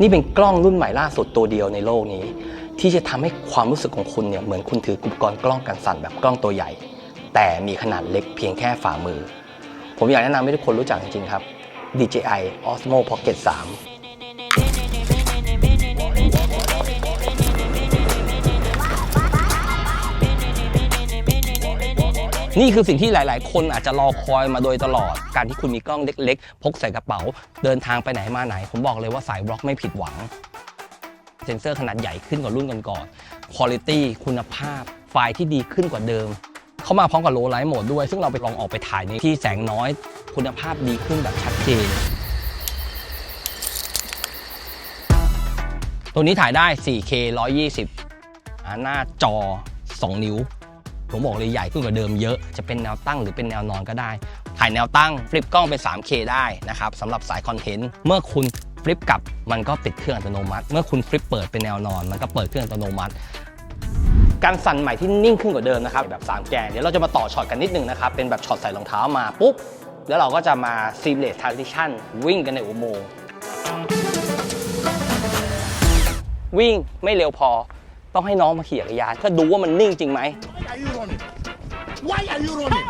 นี่เป็นกล้องรุ่นใหม่ล่าสุดตัวเดียวในโลกนี้ ที่จะทำให้ความรู้สึกของคุณเนี่ยเหมือนคุณถืออุปกรณ์กล้องกันสั่นแบบกล้องตัวใหญ่ แต่มีขนาดเล็กเพียงแค่ฝ่ามือ ผมอยากแนะนำให้ทุกคนรู้จักจริงๆครับ DJI Osmo Pocket 3 นี่คือสิ่งที่หลาย ๆ คนอาจจะรอคอยมาโดยตลอด การที่คุณมีกล้องเล็ก ๆ พกใส่กระเป๋า เดินทางไปไหนมาไหน ผมบอกเลยว่าสายบล็อกไม่ผิดหวัง เซ็นเซอร์ขนาดใหญ่ขึ้นกว่ารุ่นก่อนๆคุณภาพคุณภาพ ไฟล์ที่ดีขึ้นกว่าเดิม เข้ามาพร้อมกับโลไลท์โหมดด้วย ซึ่งเราไปลองออกไปถ่ายในที่แสงน้อย คุณภาพดีขึ้นแบบชัดเจน ตัวนี้ถ่ายได้ 4K 120หน้าจอ 2 นิ้ว ผมบอกเลยใหญ่ขึ้นกว่าเดิมเยอะ จะเป็นแนวตั้งหรือเป็นแนวนอนก็ได้ ถ่ายแนวตั้งฟลิปกล้องเป็น 3K ได้นะครับสำหรับสายคอนเทนต์ เมื่อคุณฟลิปกลับมันก็ปิดเครื่องอัตโนมัติ เมื่อคุณฟลิปเปิดเป็นแนวนอน มันก็เปิดเครื่องอัตโนมัติการสั่นใหม่ที่นิ่งขึ้นกว่าเดิมนะครับแบบ3แกนเดี๋ยวเราจะมาต่อช็อตกันนิดนึงนะครับเป็นแบบช็อตใส่รองเท้ามาปุ๊บแล้วเราก็จะมา seamless transition วิ่งกันในอุโมงค์วิ่งไม่เร็วพอ ต้องให้น้องมาขี่จักรยานเพื่อดูว่ามันนิ่งจริงไหม Why are you running?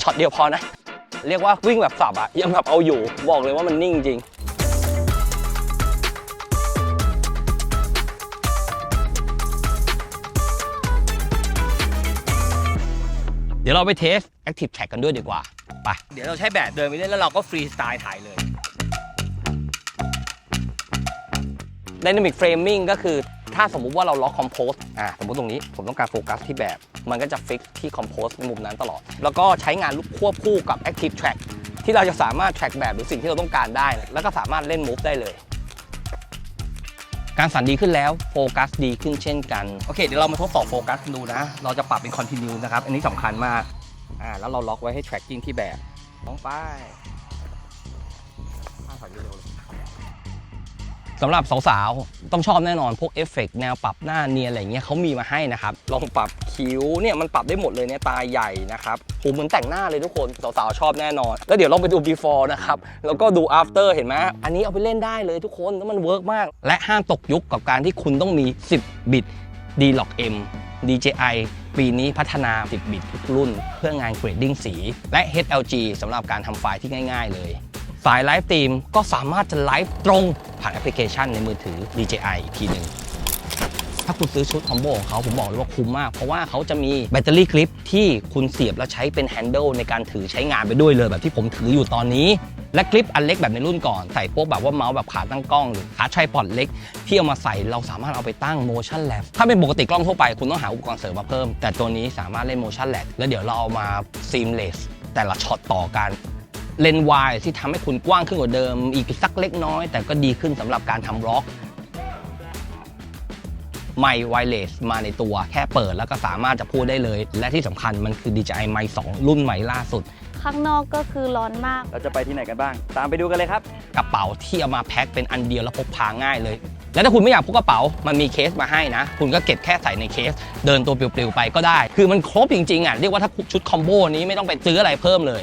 ช็อตเดียวพอนะ เรียกว่าวิ่งแบบสับอะยังแบบเอาอยู่ บอกเลยว่ามันนิ่งจริงเดี๋ยวเราไปเทส Active Track กันด้วยดีกว่า ไป เดี๋ยวเราใช้แบบเดินไปเล่นแล้วเราก็ฟรีสไตล์ถ่ายเลย Dynamic Framing ก็คือ ถ้าสมมุติว่าเราล็อก Compose อ่าสมมติตรงนี้ผมต้องการโฟกัสที่แบบ มันก็จะฟิกที่ Compose ในมุมนั้นตลอด แล้วก็ใช้งานลูกควบคู่กับ Active Track ที่เราจะสามารถ track แบบหรือสิ่งที่เราต้องการได้ แล้วก็สามารถเล่น Move ได้เลย การสั่นดีขึ้นแล้วโฟกัสดีขึ้นเช่นกัน โอเค เดี๋ยวเรามาทดสอบโฟกัสดูนะ เราจะปรับเป็น continue นะครับ อันนี้สำคัญมากอ่าแล้วเราล็อกไว้ให้ tracking ที่แบบลองไปข้ามถอยเร็วเลย สำหรับสาวๆ ต้องชอบแน่นอนพวกเอฟเฟกต์แนวปรับหน้าเนียนอะไรเงี้ยเขามีมาให้นะครับ ลองปรับคิ้วเนี่ยมันปรับได้หมดเลยเนี่ยตาใหญ่นะครับผมเหมือนแต่งหน้าเลยทุกคนสาวๆ ชอบแน่นอน แล้วเดี๋ยวลองไปดู before นะครับ แล้วก็ดู after เห็นไหมอันนี้เอาไปเล่นได้เลยทุกคนแล้วมันเวิร์กมาก และห้ามตกยุคกับการที่คุณต้องมี 10 บิต D-Log M DJI ปีนี้พัฒนา 10 บิตทุกรุ่น เพื่องานเกรดดิ้งสี และ HLG สำหรับการทำไฟล์ที่ง่าย ๆ เลย สายไลฟ์ทีมก็สามารถจะไลฟ์ตรง ผ่านแอปพลิเคชันในมือถือ DJI อีกทีหนึ่งถ้าคุณซื้อชุดคอมโบของเขาผมบอกเลยว่าคุ้มมาก เพราะว่าเขาจะมีแบตเตอรี่คลิปที่คุณเสียบแล้วใช้เป็นแฮนเดิลในการถือใช้งานไปด้วยเลยแบบที่ผมถืออยู่ตอนนี้ และคลิปอันเล็กแบบในรุ่นก่อน ใส่พวกแบบว่าเมาส์แบบขาตั้งกล้อง หรือขาไทรพอดเล็ก ที่เอามาใส่เราสามารถเอาไปตั้ง motion lab ถ้าเป็นปกติกล้องทั่วไปคุณต้องหาอุปกรณ์เสริมมาเพิ่ม แต่ตัวนี้สามารถเล่น motion lab แล้วเดี๋ยวเราเอามา seamless แต่ละช็อตต่อกัน เลนส์วายที่ทำให้คุณกว้างขึ้นกว่าเดิม อีกสักเล็กน้อย แต่ก็ดีขึ้นสำหรับการทำร็อกไมค์ไวเลสมาในตัวแค่เปิดแล้วก็สามารถจะพูดได้เลย และที่สำคัญมันคือ DJI Mic 2รุ่นใหม่ล่าสุด ข้างนอกก็คือร้อนมาก เราจะไปที่ไหนกันบ้าง ตามไปดูกันเลยครับ กระเป๋าที่เอามาแพ็คเป็นอันเดียวแล้วพกพาง่ายเลย แล้วถ้าคุณไม่อยากพกกระเป๋า มันมีเคสมาให้นะ คุณก็เก็บแค่ใส่ในเคส เดินตัวปลิวๆไปก็ได้ คือมันครบจริงๆอะ เรียกว่าถ้าชุดคอมโบนี้ไม่ต้องไปซื้ออะไรเพิ่มเลย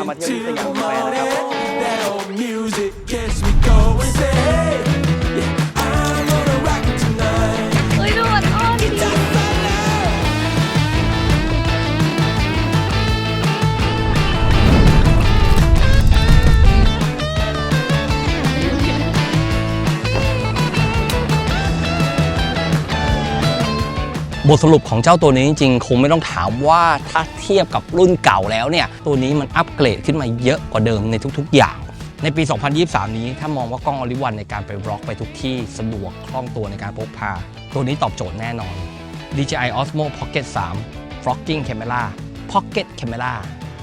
พามาเที่ยวที่สยามสแควร์นะครับ บทสรุปของเจ้าตัวนี้จริงๆ คงไม่ต้องถามว่าถ้าเทียบกับรุ่นเก่าแล้วเนี่ย ตัวนี้มันอัปเกรดขึ้นมาเยอะกว่าเดิมในทุกๆ อย่าง ในปี 2023 นี้ถ้ามองว่ากล้องอลิวันในการไปบล็อกไปทุกที่สะดวกคล่องตัวในการพกพา ตัวนี้ตอบโจทย์แน่นอน DJI Osmo Pocket 3 Vlogging Camera Pocket Camera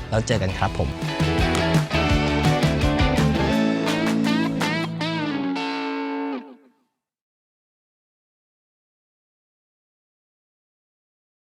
แล้วเจอกันครับผม